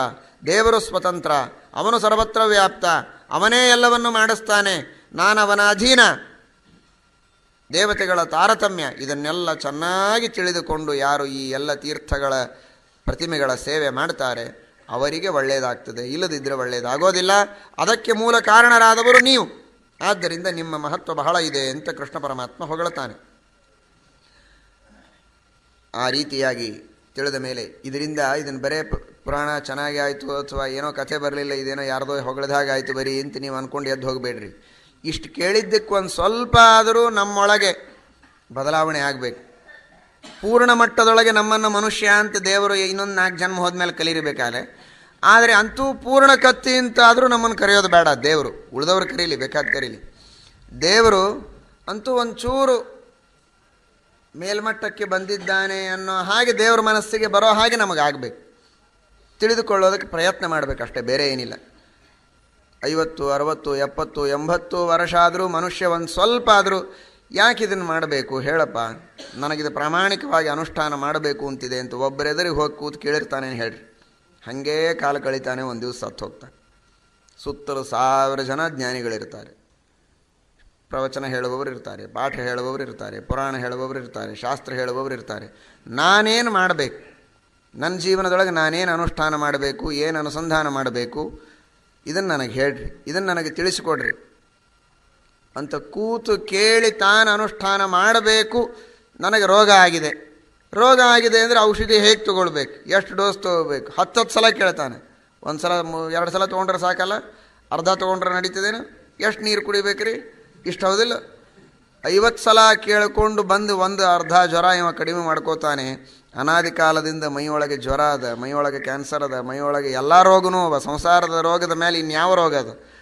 ದೇವರು ಸ್ವತಂತ್ರ, ಅವನು ಸರ್ವತ್ರ ವ್ಯಾಪ್ತ, ಅವನೇ ಎಲ್ಲವನ್ನು ಮಾಡಿಸ್ತಾನೆ, ನಾನು ಅವನ ಅಧೀನ. ದೇವತೆಗಳ ತಾರತಮ್ಯ, ಇದನ್ನೆಲ್ಲ ಚೆನ್ನಾಗಿ ತಿಳಿದುಕೊಂಡು ಯಾರು ಈ ಎಲ್ಲ ತೀರ್ಥಗಳ ಪ್ರತಿಮೆಗಳ ಸೇವೆ ಮಾಡ್ತಾರೆ ಅವರಿಗೆ ಒಳ್ಳೆಯದಾಗ್ತದೆ ಇಲ್ಲದಿದ್ದರೆ ಒಳ್ಳೆಯದಾಗೋದಿಲ್ಲ ಅದಕ್ಕೆ ಮೂಲ ಕಾರಣರಾದವರು ನೀವು. ಆದ್ದರಿಂದ ನಿಮ್ಮ ಮಹತ್ವ ಬಹಳ ಇದೆ ಅಂತ ಕೃಷ್ಣ ಪರಮಾತ್ಮ ಹೊಗಳುತ್ತಾನೆ ಆ ರೀತಿಯಾಗಿ ತಿಳಿದ ಮೇಲೆ ಇದರಿಂದ ಇದನ್ನು ಬರೇ ಪುರಾಣ ಚೆನ್ನಾಗಿ ಆಯಿತು ಅಥವಾ ಏನೋ ಕಥೆ ಬರಲಿಲ್ಲ, ಇದೇನೋ ಯಾರ್ದೋ ಹೊಗಳದಾಗ ಆಯಿತು ಬರೀ ಅಂತ ನೀವು ಅಂದ್ಕೊಂಡು ಎದ್ದು ಹೋಗಬೇಡ್ರಿ. ಇಷ್ಟು ಕೇಳಿದ್ದಕ್ಕೆ ಒಂದು ಸ್ವಲ್ಪ ಆದರೂ ನಮ್ಮೊಳಗೆ ಬದಲಾವಣೆ ಆಗಬೇಕು. ಪೂರ್ಣ ಮಟ್ಟದೊಳಗೆ ನಮ್ಮನ್ನು ಮನುಷ್ಯ ಅಂತ ದೇವರು ಇನ್ನೊಂದು ನಾಲ್ಕು ಜನ್ಮ ಹೋದ್ಮೇಲೆ ಕಲೀರಿಬೇಕಾದ್ರೆ. ಆದರೆ ಅಂತೂ ಪೂರ್ಣ ಕತ್ತಿ ಅಂತ ಆದರೂ ನಮ್ಮನ್ನು ಕರೆಯೋದು ಬೇಡ, ದೇವರು. ಉಳಿದವರು ಕರೀಲಿ, ಬೇಕಾದ ಕರೀಲಿ. ದೇವರು ಅಂತೂ ಒಂಚೂರು ಮೇಲ್ಮಟ್ಟಕ್ಕೆ ಬಂದಿದ್ದಾನೆ ಅನ್ನೋ ಹಾಗೆ ದೇವ್ರ ಮನಸ್ಸಿಗೆ ಬರೋ ಹಾಗೆ ನಮಗಾಗಬೇಕು ತಿಳಿದುಕೊಳ್ಳೋದಕ್ಕೆ ಪ್ರಯತ್ನ ಮಾಡಬೇಕಷ್ಟೇ, ಬೇರೆ ಏನಿಲ್ಲ. ಐವತ್ತು, ಅರವತ್ತು, ಎಪ್ಪತ್ತು, ಎಂಬತ್ತು ವರ್ಷ ಆದರೂ ಮನುಷ್ಯ ಒಂದು ಸ್ವಲ್ಪ ಆದರೂ ಯಾಕೆ ಇದನ್ನು ಮಾಡಬೇಕು? ಹೇಳಪ್ಪ. ನನಗಿದು ಪ್ರಾಮಾಣಿಕವಾಗಿ ಅನುಷ್ಠಾನ ಮಾಡಬೇಕು ಅಂತಿದೆ ಅಂತ ಒಬ್ಬರೆದರಿಗೆ ಹೋಗಿ ಕೂತು ಕೇಳಿರ್ತಾನೆ ಹೇಳ್ರಿ? ಹಾಗೇ ಕಾಲ ಕಳಿತಾನೆ ಒಂದು ದಿವಸ ಸತ್ತು ಹೋಗ್ತಾನೆ. ಸುತ್ತಲೂ ಸಾವಿರ ಜನ ಜ್ಞಾನಿಗಳಿರ್ತಾರೆ. ಪ್ರವಚನ ಹೇಳುವವರು ಇರ್ತಾರೆ, ಪಾಠ ಹೇಳುವವರು ಇರ್ತಾರೆ, ಪುರಾಣ ಹೇಳುವವರು ಇರ್ತಾರೆ, ಶಾಸ್ತ್ರ ಹೇಳುವವರು ಇರ್ತಾರೆ. ನಾನೇನು ಮಾಡಬೇಕು? ನನ್ನ ಜೀವನದೊಳಗೆ ನಾನೇನು ಅನುಷ್ಠಾನ ಮಾಡಬೇಕು? ಏನು ಅನುಸಂಧಾನ ಮಾಡಬೇಕು? ಇದನ್ನು ನನಗೆ ಹೇಳ್ರಿ. ಇದನ್ನು ನನಗೆ ತಿಳಿಸಿಕೊಡ್ರಿ. ಅಂತ ಕೂತು ಕೇಳಿ ತಾನು ಅನುಷ್ಠಾನ ಮಾಡಬೇಕು. ನನಗೆ ರೋಗ ಆಗಿದೆ. ರೋಗ ಆಗಿದೆ ಅಂದರೆ ಔಷಧಿ ಹೇಗೆ ತೊಗೊಳ್ಬೇಕು? ಎಷ್ಟು ಡೋಸ್ ತೊಗೋಬೇಕು ಹತ್ತತ್ತು ಸಲ ಕೇಳ್ತಾನೆ. ಒಂದು ಸಲ ಎರಡು ಸಲ ತೊಗೊಂಡ್ರೆ ಸಾಕಲ್ಲ? ಅರ್ಧ ತೊಗೊಂಡ್ರೆ ನಡೀತದೇನು? ಎಷ್ಟು ನೀರು ಕುಡಿಬೇಕ್ರಿ? ಇಷ್ಟು ಹೌದಿಲ್ಲ. ಐವತ್ತು ಸಲ ಕೇಳಿಕೊಂಡು ಬಂದು ಒಂದು ಅರ್ಧ ಜ್ವರ ಇವ ಕಡಿಮೆ ಮಾಡ್ಕೋತಾನೆ. ಅನಾದಿ ಕಾಲದಿಂದ ಮೈಯೊಳಗೆ ಜ್ವರ ಅದ, ಮೈಯೊಳಗೆ ಕ್ಯಾನ್ಸರ್ ಅದ, ಮೈಯೊಳಗೆ ಎಲ್ಲ ರೋಗನೂ ಅವ. ಸಂಸಾರದ ರೋಗದ ಮೇಲೆ ಇನ್ಯಾವ ರೋಗ ಅದು?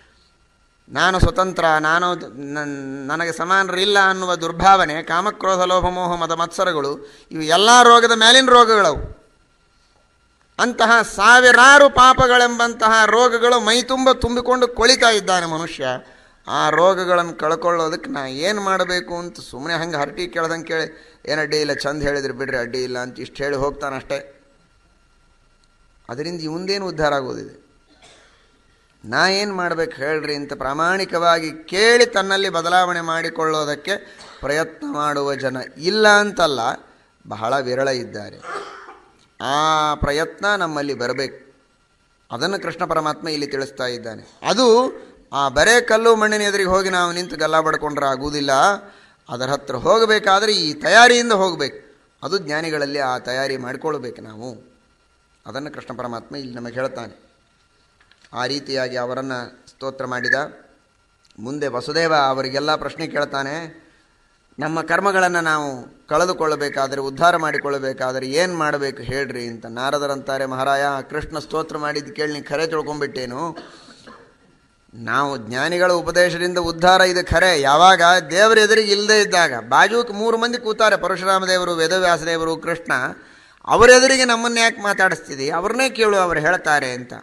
ನಾನು ಸ್ವತಂತ್ರ, ನಾನು ನನ್- ನನಗೆ ಸಮಾನರಿಲ್ಲ ಅನ್ನುವ ದುರ್ಭಾವನೆ, ಕಾಮಕ್ರೋಧ ಲೋಭಮೋಹ ಮದ, ಮತ್ಸರಗಳು, ಇವು ಎಲ್ಲ ರೋಗದ ಮೇಲಿನ ರೋಗಗಳವು. ಅಂತಹ ಸಾವಿರಾರು ಪಾಪಗಳೆಂಬಂತಹ ರೋಗಗಳು ಮೈ ತುಂಬ ತುಂಬಿಕೊಂಡು ಕೊಳಿತಾ ಇದ್ದಾನೆ ಮನುಷ್ಯ. ಆ ರೋಗಗಳನ್ನು ಕಳ್ಕೊಳ್ಳೋದಕ್ಕೆ ನಾ ಏನು ಮಾಡಬೇಕು ಅಂತ ಸುಮ್ಮನೆ ಹಂಗೆ ಹರಟಿ ಕೇಳ್ದಂಗೆ ಕೇಳಿ, ಏನು ಅಡ್ಡಿ ಇಲ್ಲ, ಚಂದ ಹೇಳಿದ್ರೆ ಬಿಡ್ರಿ, ಅಡ್ಡಿ ಇಲ್ಲ ಅಂತ ಇಷ್ಟು ಹೇಳಿ ಹೋಗ್ತಾನಷ್ಟೇ. ಅದರಿಂದ ಇವಂದೇನು ಉದ್ಧಾರ ಆಗೋದಿದೆ? ನಾ ಏನು ಮಾಡಬೇಕು ಹೇಳ್ರಿ ಅಂತ ಪ್ರಾಮಾಣಿಕವಾಗಿ ಕೇಳಿ ತನ್ನಲ್ಲಿ ಬದಲಾವಣೆ ಮಾಡಿಕೊಳ್ಳೋದಕ್ಕೆ ಪ್ರಯತ್ನ ಮಾಡುವ ಜನ ಇಲ್ಲ ಅಂತಲ್ಲ, ಬಹಳ ವಿರಳ ಇದ್ದಾರೆ. ಆ ಪ್ರಯತ್ನ ನಮ್ಮಲ್ಲಿ ಬರಬೇಕು. ಅದನ್ನು ಕೃಷ್ಣ ಪರಮಾತ್ಮ ಇಲ್ಲಿ ತಿಳಿಸ್ತಾ ಇದ್ದಾನೆ. ಅದು ಆ ಬರೇ ಕಲ್ಲು ಮಣ್ಣಿನ ಎದುರಿಗೆ ಹೋಗಿ ನಾವು ನಿಂತು ಗಲ್ಲ ಬಡ್ಕೊಂಡ್ರೆ ಆಗುವುದಿಲ್ಲ. ಅದರ ಹತ್ರ ಹೋಗಬೇಕಾದ್ರೆ ಈ ತಯಾರಿಯಿಂದ ಹೋಗಬೇಕು. ಅದು ಜ್ಞಾನಿಗಳಲ್ಲಿ ಆ ತಯಾರಿ ಮಾಡಿಕೊಳ್ಬೇಕು ನಾವು. ಅದನ್ನು ಕೃಷ್ಣ ಪರಮಾತ್ಮ ಇಲ್ಲಿ ನಮಗೆ ಹೇಳ್ತಾನೆ. ಆ ರೀತಿಯಾಗಿ ಅವರನ್ನು ಸ್ತೋತ್ರ ಮಾಡಿದ. ಮುಂದೆ ವಸುದೇವ ಅವರಿಗೆಲ್ಲ ಪ್ರಶ್ನೆ ಕೇಳ್ತಾನೆ, ನಮ್ಮ ಕರ್ಮಗಳನ್ನು ನಾವು ಕಳೆದುಕೊಳ್ಳಬೇಕಾದರೆ, ಉದ್ಧಾರ ಮಾಡಿಕೊಳ್ಳಬೇಕಾದರೆ ಏನು ಮಾಡಬೇಕು ಹೇಳ್ರಿ ಅಂತ. ನಾರದರಂತಾರೆ ಮಹಾರಾಯ, ಕೃಷ್ಣ ಸ್ತೋತ್ರ ಮಾಡಿದ್ದು ಕೇಳಿ ನೀನು ಖರೆ ತಿಳ್ಕೊಂಬಿಟ್ಟೇನು ನಾವು ಜ್ಞಾನಿಗಳ ಉಪದೇಶದಿಂದ ಉದ್ಧಾರ ಇದು ಖರೆ. ಯಾವಾಗ? ದೇವರ ಎದುರಿಗೆ ಇಲ್ಲದೇ ಇದ್ದಾಗ. ಬಾಜೂಕ್ ಮೂರು ಮಂದಿ ಕೂತಾರೆ ಪರಶುರಾಮ ದೇವರು ವೇದವ್ಯಾಸ ದೇವರು ಕೃಷ್ಣ. ಅವರೆದುರಿಗೆ ನಮ್ಮನ್ನು ಯಾಕೆ ಮಾತಾಡಿಸ್ತಿದೆ? ಅವ್ರನ್ನೇ ಕೇಳು, ಅವರು ಹೇಳ್ತಾರೆ ಅಂತ.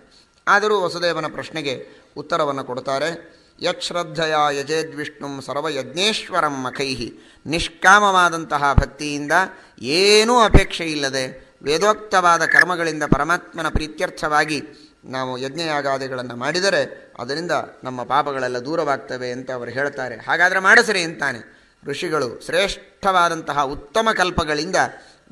ಆದರೂ ವಸುದೇವನ ಪ್ರಶ್ನೆಗೆ ಉತ್ತರವನ್ನು ಕೊಡ್ತಾರೆ ಯಶ್ರದ್ಧಯ ಯಜೇದ್ವಿಷ್ಣು ಸರ್ವಯಜ್ಞೇಶ್ವರಂ ಮಖೈಹಿ ನಿಷ್ಕಾಮವಾದಂತಹ ಭಕ್ತಿಯಿಂದ ಏನೂ ಅಪೇಕ್ಷೆ ಇಲ್ಲದೆ ವೇದೋಕ್ತವಾದ ಕರ್ಮಗಳಿಂದ ಪರಮಾತ್ಮನ ಪ್ರೀತ್ಯರ್ಥವಾಗಿ ನಾವು ಯಜ್ಞಯಾಗಾದಿಗಳನ್ನು ಮಾಡಿದರೆ ಅದರಿಂದ ನಮ್ಮ ಪಾಪಗಳೆಲ್ಲ ದೂರವಾಗ್ತವೆ ಅಂತ ಅವರು ಹೇಳ್ತಾರೆ. ಹಾಗಾದರೆ ಮಾಡಿಸ್ರಿ ಅಂತಾನೆ. ಋಷಿಗಳು ಶ್ರೇಷ್ಠವಾದಂತಹ ಉತ್ತಮ ಕಲ್ಪಗಳಿಂದ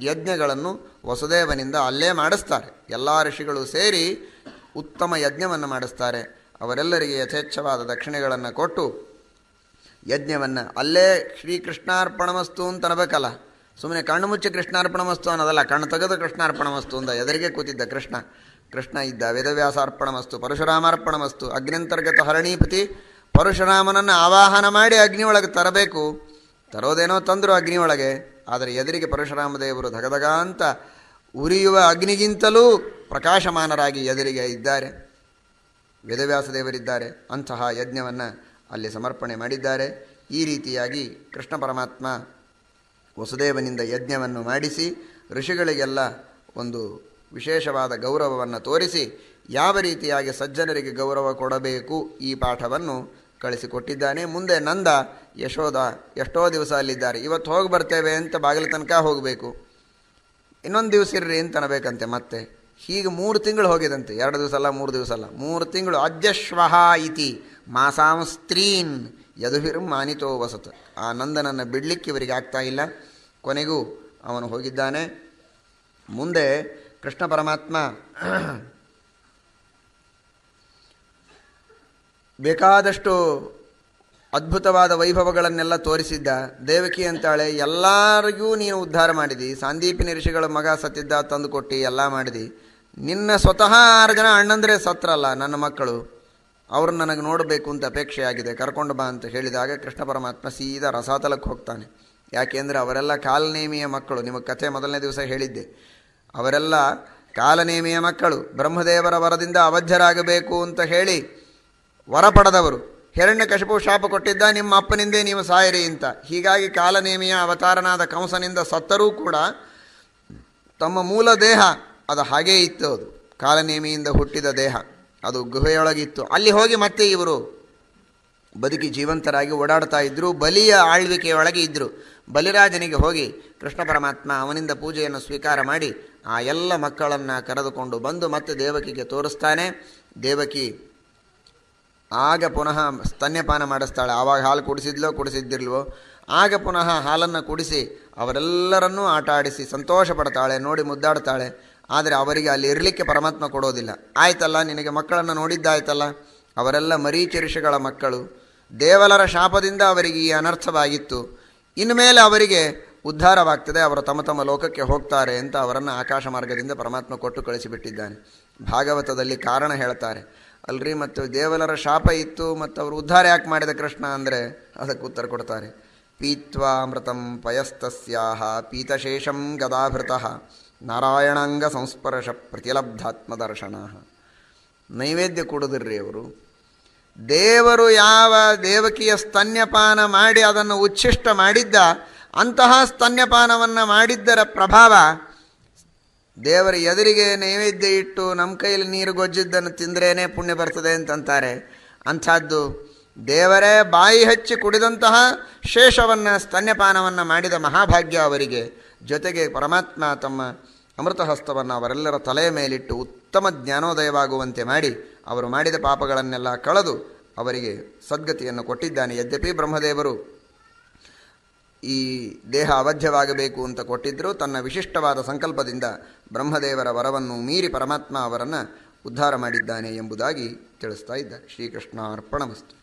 ಯಜ್ಞಗಳನ್ನು ವಸುದೇವನಿಂದ ಅಲ್ಲೇ ಮಾಡಿಸ್ತಾರೆ. ಎಲ್ಲ ಋಷಿಗಳು ಸೇರಿ ಉತ್ತಮ ಯಜ್ಞವನ್ನು ಮಾಡಿಸ್ತಾರೆ. ಅವರೆಲ್ಲರಿಗೆ ಯಥೇಚ್ಛವಾದ ದಕ್ಷಿಣೆಗಳನ್ನು ಕೊಟ್ಟು ಯಜ್ಞವನ್ನು ಅಲ್ಲೇ ಶ್ರೀಕೃಷ್ಣಾರ್ಪಣಮಸ್ತು ಅಂತ ಅನ್ಬೇಕಲ್ಲ. ಸುಮ್ಮನೆ ಕಣ್ಣು ಮುಚ್ಚಿ ಕೃಷ್ಣಾರ್ಪಣಮಸ್ತು ಅನ್ನೋದಲ್ಲ, ಕಣ್ಣು ತೆಗೆದು ಕೃಷ್ಣಾರ್ಪಣಮಸ್ತು ಅಂತ ಎದುರಿಗೆ ಕೂತಿದ್ದ ಕೃಷ್ಣ. ಕೃಷ್ಣ ಇದ್ದ ವೇದವ್ಯಾಸಾರ್ಪಣಮಸ್ತು, ಪರಶುರಾಮಾರ್ಪಣಮಸ್ತು ಅಗ್ನಿಂತರ್ಗತ ಹರಣೀಪತಿ ಪರಶುರಾಮನನ್ನು ಆವಾಹನ ಮಾಡಿ ಅಗ್ನಿಯೊಳಗೆ ತರಬೇಕು. ತರೋದೇನೋ ತಂದರು ಅಗ್ನಿಯೊಳಗೆ, ಆದರೆ ಎದುರಿಗೆ ಪರಶುರಾಮ ದೇವರು ಧಗಧಗ ಅಂತ ಉರಿಯುವ ಅಗ್ನಿಗಿಂತಲೂ ಪ್ರಕಾಶಮಾನರಾಗಿ ಎದುರಿಗೆ ಇದ್ದಾರೆ. ವೇದವ್ಯಾಸ ದೇವರಿದ್ದಾರೆ. ಅಂತಹ ಯಜ್ಞವನ್ನು ಅಲ್ಲಿ ಸಮರ್ಪಣೆ ಮಾಡಿದ್ದಾರೆ. ಈ ರೀತಿಯಾಗಿ ಕೃಷ್ಣ ಪರಮಾತ್ಮ ವಸುದೇವನಿಂದ ಯಜ್ಞವನ್ನು ಮಾಡಿಸಿ, ಋಷಿಗಳಿಗೆಲ್ಲ ಒಂದು ವಿಶೇಷವಾದ ಗೌರವವನ್ನು ತೋರಿಸಿ, ಯಾವ ರೀತಿಯಾಗಿ ಸಜ್ಜನರಿಗೆ ಗೌರವ ಕೊಡಬೇಕು ಈ ಪಾಠವನ್ನು ಕಳಿಸಿಕೊಟ್ಟಿದ್ದಾನೆ. ಮುಂದೆ ನಂದ, ಯಶೋಧ ಎಷ್ಟೋ ದಿವಸ ಅಲ್ಲಿದ್ದಾರೆ. ಇವತ್ತು ಹೋಗಿ ಬರ್ತೇವೆ ಅಂತ ಬಾಗಿಲ ತನಕ ಹೋಗಬೇಕು. ಇನ್ನೊಂದು ದಿವಸ ಇರ್ರಿ ಅಂತ ಅನ್ಬೇಕಂತೆ ಮತ್ತೆ. ಹೀಗೆ ಮೂರು ತಿಂಗಳು ಹೋಗಿದಂತೆ. ಎರಡು ದಿವಸ ಅಲ್ಲ, ಮೂರು ದಿವಸ ಅಲ್ಲ. ಮೂರು ತಿಂಗಳು. ಅಜ್ಜಶ್ವಹ ಇತಿ. ಮಾಸಾಂಸ್ತ್ರೀನ್ ಯದುಹಿರು ಮಾನಿತೋ ವಸತ್. ಆ ನಂದನನ್ನು ಬಿಡಲಿಕ್ಕೆ ಇವರಿಗೆ ಆಗ್ತಾ ಇಲ್ಲ. ಕೊನೆಗೂ ಅವನು ಹೋಗಿದ್ದಾನೆ. ಮುಂದೆ ಕೃಷ್ಣ ಪರಮಾತ್ಮ ಬೇಕಾದಷ್ಟು ಅದ್ಭುತವಾದ ವೈಭವಗಳನ್ನೆಲ್ಲ ತೋರಿಸಿದ್ದ. ದೇವಕಿ ಅಂತಾಳೆ, ಎಲ್ಲರಿಗೂ ನೀನು ಉದ್ಧಾರ ಮಾಡಿದಿ. ಸಾಂದೀಪಿನ ಋಷಿಗಳ ಮಗ ಸತ್ತಿದ್ದ ತಂದು ಕೊಟ್ಟು ಎಲ್ಲ ಮಾಡಿದಿ. ನಿನ್ನ ಸ್ವತಃ ಆರು ಜನ ಅಣ್ಣಂದ್ರೆ ಸತ್ರಲ್ಲ ನನ್ನ ಮಕ್ಕಳು. ಅವ್ರು ನನಗೆ ನೋಡಬೇಕು ಅಂತ ಅಪೇಕ್ಷೆ ಆಗಿದೆ. ಕರ್ಕೊಂಡು ಬಾ ಅಂತ ಹೇಳಿದಾಗ ಕೃಷ್ಣ ಪರಮಾತ್ಮ ಸೀದಾ ರಸಾತಲಕ್ಕೆ ಹೋಗ್ತಾನೆ. ಯಾಕೆಂದರೆ ಅವರೆಲ್ಲ ಕಾಲನೇಮಿಯ ಮಕ್ಕಳು. ನಿಮಗೆ ಕಥೆ ಮೊದಲನೇ ದಿವಸ ಹೇಳಿದ್ದೆ. ಅವರೆಲ್ಲ ಕಾಲನೇಮಿಯ ಮಕ್ಕಳು. ಬ್ರಹ್ಮದೇವರ ವರದಿಂದ ಅವಧ್ಯರಾಗಬೇಕು ಅಂತ ಹೇಳಿ ವರ ಪಡೆದವರು ಹಿರಣ್ಯಕಶಿಪು ಶಾಪ ಕೊಟ್ಟಿದ್ದ, ನಿಮ್ಮ ಅಪ್ಪನಿಂದೇ ನೀವು ಸಾಯಿರಿ ಅಂತ. ಹೀಗಾಗಿ ಕಾಲನೇಮಿಯ ಅವತಾರನಾದ ಕಂಸನಿಂದ ಸತ್ತರೂ ಕೂಡ ತಮ್ಮ ಮೂಲ ದೇಹ ಅದು ಹಾಗೇ ಇತ್ತು ಅದು. ಕಾಲನೇಮಿಯಿಂದ ಹುಟ್ಟಿದ ದೇಹ. ಅದು ಗುಹೆಯೊಳಗಿತ್ತು. ಅಲ್ಲಿ ಹೋಗಿ ಮತ್ತೆ ಇವರು ಬದುಕಿ ಜೀವಂತರಾಗಿ ಓಡಾಡ್ತಾ ಇದ್ದರು ಬಲಿಯ ಆಳ್ವಿಕೆಯೊಳಗೆ ಇದ್ದರು ಬಲಿರಾಜನಿಗೆ ಹೋಗಿ ಕೃಷ್ಣ ಪರಮಾತ್ಮ ಅವನಿಂದ ಪೂಜೆಯನ್ನು ಸ್ವೀಕಾರ ಮಾಡಿ ಆ ಎಲ್ಲ ಮಕ್ಕಳನ್ನು ಕರೆದುಕೊಂಡು ಬಂದು ಮತ್ತೆ ದೇವಕಿಗೆ ತೋರಿಸ್ತಾನೆ. ದೇವಕಿ ಆಗ ಪುನಃ ಸ್ತನ್ಯಪಾನ ಮಾಡಿಸ್ತಾಳೆ. ಆವಾಗ ಹಾಲು ಕುಡಿಸಿದ್ಲೋ ಕುಡಿಸಿದ್ದಿಲ್ವೋ ಆಗ ಪುನಃ ಹಾಲನ್ನು ಕುಡಿಸಿ ಅವರೆಲ್ಲರನ್ನೂ ಆಟ ಆಡಿಸಿ ಸಂತೋಷ ಪಡ್ತಾಳೆ ನೋಡಿ ಮುದ್ದಾಡ್ತಾಳೆ. ಆದರೆ ಅವರಿಗೆ ಅಲ್ಲಿ ಇರಲಿಕ್ಕೆ ಪರಮಾತ್ಮ ಕೊಡೋದಿಲ್ಲ. ಆಯ್ತಲ್ಲ, ನಿನಗೆ ಮಕ್ಕಳನ್ನು ನೋಡಿದ್ದಾಯ್ತಲ್ಲ? ಅವರೆಲ್ಲ ಮರೀಚರಿಷಗಳ ಮಕ್ಕಳು. ದೇವಲರ ಶಾಪದಿಂದ ಅವರಿಗೆ ಈ ಅನರ್ಥವಾಗಿತ್ತು. ಇನ್ನು ಮೇಲೆ ಅವರಿಗೆ ಉದ್ಧಾರವಾಗ್ತದೆ, ಅವರು ತಮ್ಮ ತಮ್ಮ ಲೋಕಕ್ಕೆ ಹೋಗ್ತಾರೆ ಅಂತ ಅವರನ್ನು ಆಕಾಶ ಮಾರ್ಗದಿಂದ ಪರಮಾತ್ಮ ಕೊಟ್ಟು ಕಳಿಸಿಬಿಟ್ಟಿದ್ದಾನೆ. ಭಾಗವತದಲ್ಲಿ ಕಾರಣ ಹೇಳ್ತಾರೆ. ಅಲ್ರಿ, ಮತ್ತು ದೇವಲರ ಶಾಪ ಇತ್ತು, ಮತ್ತು ಅವರು ಉದ್ಧಾರ ಯಾಕೆ ಮಾಡಿದ ಕೃಷ್ಣ ಅಂದರೆ ಅದಕ್ಕೆ ಉತ್ತರ ಕೊಡ್ತಾರೆ. ಪೀತ್ವಾ ಅಮೃತಂ ಪಯಸ್ತಸ್ಯಾಹ ಪೀತಶೇಷಂ ಗದಾಭೃತಃ ನಾರಾಯಣಾಂಗ ಸಂಸ್ಪರ್ಶ ಪ್ರತಿಲಬ್ಧಾತ್ಮದರ್ಶನ ನೈವೇದ್ಯ ಕೊಡುದಿರ್ರಿ ಅವರು. ದೇವರು ಯಾವ ದೇವಕಿಯ ಸ್ತನ್ಯಪಾನ ಮಾಡಿ ಅದನ್ನು ಉಚ್ಛಿಷ್ಟ ಮಾಡಿದ್ದ, ಅಂತಹ ಸ್ತನ್ಯಪಾನವನ್ನು ಮಾಡಿದ್ದರ ಪ್ರಭಾವ ದೇವರ ಎದುರಿಗೆ ನೈವೇದ್ಯ ಇಟ್ಟು ನಮ್ಮ ಕೈಯಲ್ಲಿ ನೀರು ಗೊಜ್ಜಿದ್ದನ್ನು ತಿಂದ್ರೇ ಪುಣ್ಯ ಬರ್ತದೆ ಅಂತಂತಾರೆ. ಅಂಥದ್ದು ದೇವರೇ ಬಾಯಿ ಹಚ್ಚಿ ಕುಡಿದಂತಹ ಶೇಷವನ್ನು, ಸ್ತನ್ಯಪಾನವನ್ನು ಮಾಡಿದ ಮಹಾಭಾಗ್ಯ ಅವರಿಗೆ. ಜೊತೆಗೆ ಪರಮಾತ್ಮ ತಮ್ಮ ಅಮೃತಹಸ್ತವನ್ನು ಅವರೆಲ್ಲರ ತಲೆಯ ಮೇಲಿಟ್ಟು ಉತ್ತಮ ಜ್ಞಾನೋದಯವಾಗುವಂತೆ ಮಾಡಿ, ಅವರು ಮಾಡಿದ ಪಾಪಗಳನ್ನೆಲ್ಲ ಕಳೆದು ಅವರಿಗೆ ಸದ್ಗತಿಯನ್ನು ಕೊಟ್ಟಿದ್ದಾನೆ. ಯದ್ಯಪಿ ಬ್ರಹ್ಮದೇವರು ಈ ದೇಹ ಅವಧ್ಯವಾಗಬೇಕು ಅಂತ ಕೊಟ್ಟಿದ್ದರೂ ತನ್ನ ವಿಶಿಷ್ಟವಾದ ಸಂಕಲ್ಪದಿಂದ ಬ್ರಹ್ಮದೇವರ ವರವನ್ನು ಮೀರಿ ಪರಮಾತ್ಮ ಅವರನ್ನು ಉದ್ಧಾರ ಮಾಡಿದ್ದಾನೆ ಎಂಬುದಾಗಿ ತಿಳಿಸ್ತಾ ಇದ್ದಾರೆ. ಶ್ರೀಕೃಷ್ಣ ಅರ್ಪಣಮಸ್ತು